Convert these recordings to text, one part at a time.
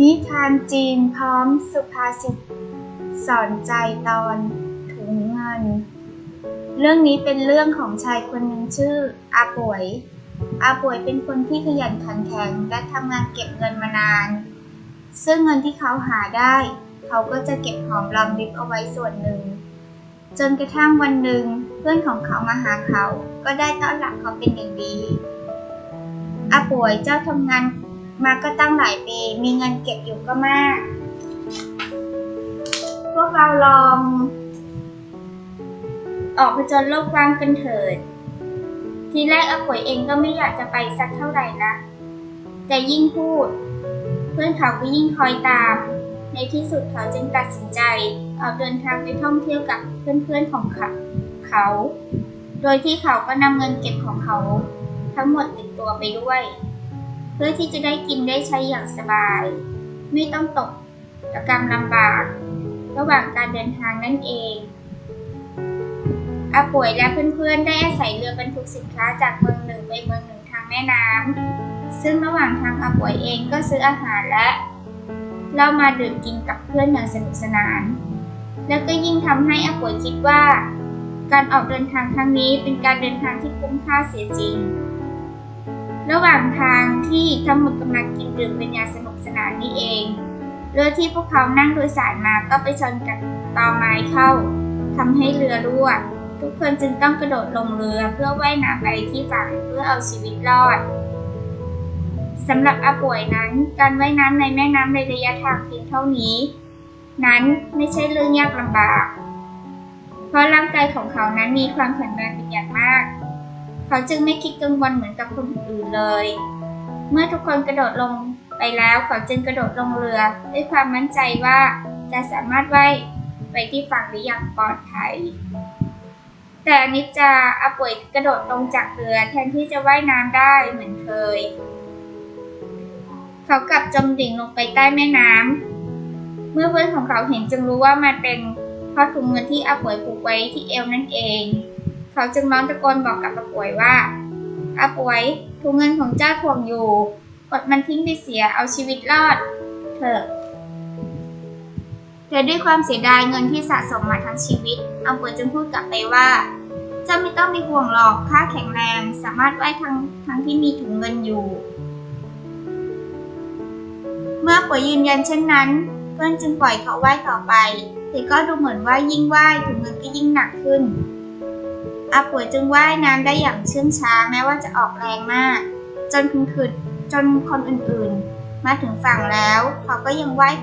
นิทานจีนพร้อมสุภาษิตสอนใจตอนถุงเงิน เรื่องนี้เป็นเรื่องของชายคนหนึ่งชื่ออาป่วย อาป่วยเป็นคนที่ขยันขันแข็งและทำงานเก็บเงินมานาน ซึ่งเงินที่เขาหาได้ เขาก็จะเก็บหอมรอมริบเอาไว้ส่วนหนึ่ง จนกระทั่งวันหนึ่งเพื่อนของเขามาหาเขา ก็ได้ต้อนรับเขาเป็นอย่างดีอาป่วยเจ้าทำงาน มาก็ตั้งหลายปี มีเงินเก็บอยู่ก็มาก พวกเราลอง ออกไปจนโลกกว้างกันเถิด ทีแรกอาป่วยเองก็ไม่อยากจะไปสักเท่าไหร่นะ แต่ยิ่งพูด เพื่อนเขาก็ยิ่งคอยตาม ในที่สุดเขาจึงตัดสินใจออกเดินทางไปท่องเที่ยวกับเพื่อนๆของเขาเขาโดยที่เขาก็นำเงินเก็บของเขา ทั้งหมดติดตัวไปด้วย พื่อที่จะได้กินได้ใช้อย่างสบาย ไม่ต้องตกตะกรรมลำบาก ระหว่างการเดินทางนั่นเองอาป่วยและเพื่อนๆได้อาศัยเรือบรรทุกสินค้าจากเมืองหนึ่งไปเมืองหนึ่งทางแม่น้ำซึ่งระหว่างทางอาป่วยเองก็ซื้ออาหารและเล้ามาดื่มกินกับเพื่อนอย่างสนุกสนาน แล้วก็ยิ่งทำให้อาป่วยคิดว่า การออกเดินทางครั้งนี้เป็นการเดินทางที่คุ้มค่าเสียจริง ระหว่างทางที่ทั้งหมดกำลังกินดื่มเป็นอย่างสนุกสนานนี่เองเรือที่พวกเขานั่งโดยสารมาก็ไปชนกับตอไม้เข้าทำให้เรือรั่ว ทุกคนจึงต้องกระโดดลงเรือเพื่อว่ายน้ำไปที่ฝั่งเพื่อเอาชีวิตรอดสำหรับอาป่วยนั้นการว่ายน้ำในแม่น้ำในระยะทางเพียงเท่านี้ นั้นไม่ใช่เรื่องยากลำบาก เพราะร่างกายของเขานั้นมีความแข็งแรงเป็นอย่างมาก เขาจึงไม่คิดกังวลเหมือนกับคนอื่นเลย เมื่อทุกคนกระโดดลงไปแล้วเขาจึงกระโดดลงเรือ ด้วยความมั่นใจว่าจะสามารถว่ายไปที่ฝั่งได้อย่างปลอดภัย แต่อนิจจาอาป่วยกระโดดลงจากเรือแทนที่จะว่ายน้ำได้เหมือนเคย เขากลับจมดิ่งลงไปใต้แม่น้ำเมื่อเพื่อนของเขาเห็นจึงรู้ว่ามันเป็นเพราะถุงเงินที่อาป่วยผูกไว้ที่เอวนั่นเอง เขาจึงร้องตะโกนบอกกับอาป่วยว่าอาป่วยถุงเงินของเจ้าถ่วงอยู่กดมันทิ้งไปเสียเอาชีวิตรอดเถอะแต่ด้วยความเสียดายเงินที่สะสมมาทั้งชีวิตอาป่วยจึงพูดกลับไปว่าเจ้าไม่ต้องไปห่วงหรอกข้าแข็งแรงสามารถว่ายทั้งทั้งที่มีถุงเงินอยู่ เมื่อป่วยยืนยันเช่นนั้น เพื่อนจึงปล่อยเขาว่ายต่อไปแต่ก็ดูเหมือนว่ายิ่งว่ายถุงเงินก็ยิ่งหนักขึ้น อาป่วยจึงว่ายน้ำได้อย่างเชื่องช้าแม้ว่าจะออกแรงมาก จนคุณคืดจนคนอื่นๆ มาถึงฝั่งแล้วเขาก็ยังว่าย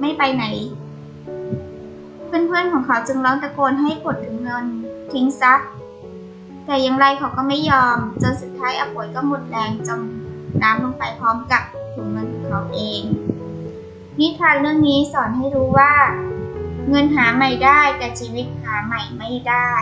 ไม่ไปไหน เพื่อนๆของเขาจึงร้องตะโกนให้ปลดถุงเงินทิ้งซะแต่อย่างไรเขาก็ไม่ยอม จนสุดท้ายอาป่วยก็หมดแรงจมน้ำลงไปพร้อมกับถุงเงินของเขาเอง นิทานเรื่องนี้สอนให้รู้ว่า เงินหาใหม่ได้แต่ชีวิตหาใหม่ไม่ได้